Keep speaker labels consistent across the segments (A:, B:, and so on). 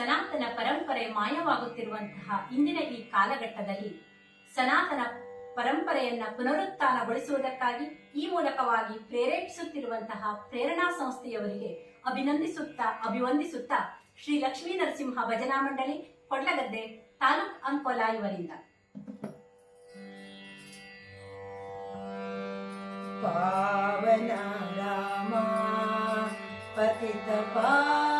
A: ಸನಾತನ ಪರಂಪರೆ ಮಾಯವಾಗುತ್ತಿರುವಂತಹ ಇಂದಿನ ಈ ಕಾಲಘಟ್ಟದಲ್ಲಿ ಸನಾತನ ಪರಂಪರೆಯನ್ನ ಪುನರುತ್ಥಾನಗೊಳಿಸುವುದಕ್ಕಾಗಿ ಈ ಮೂಲಕವಾಗಿ ಪ್ರೇರೇಪಿಸುತ್ತಿರುವಂತಹ ಪ್ರೇರಣಾ ಸಂಸ್ಥೆಯವರಿಗೆ ಅಭಿನಂದಿಸುತ್ತಾ, ಅಭಿವಂದಿಸುತ್ತಾ ಶ್ರೀ ಲಕ್ಷ್ಮೀ ನರಸಿಂಹ ಭಜನಾ ಮಂಡಳಿ ಕೊಳ್ಳಗದ್ದೆ ತಾಲೂಕ್ ಅಂಕೋಲಾ ಇವರಿಂದ.
B: ಪಾವನ ರಾಮ, ಪತಿತ ಪಾವನ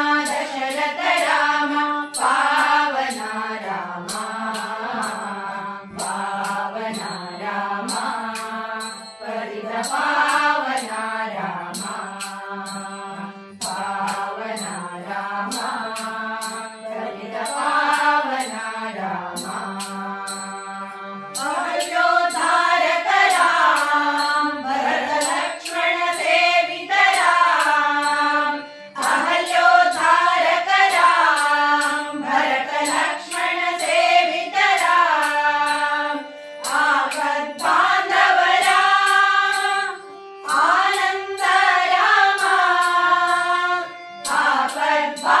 B: Bye.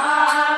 B: Bye.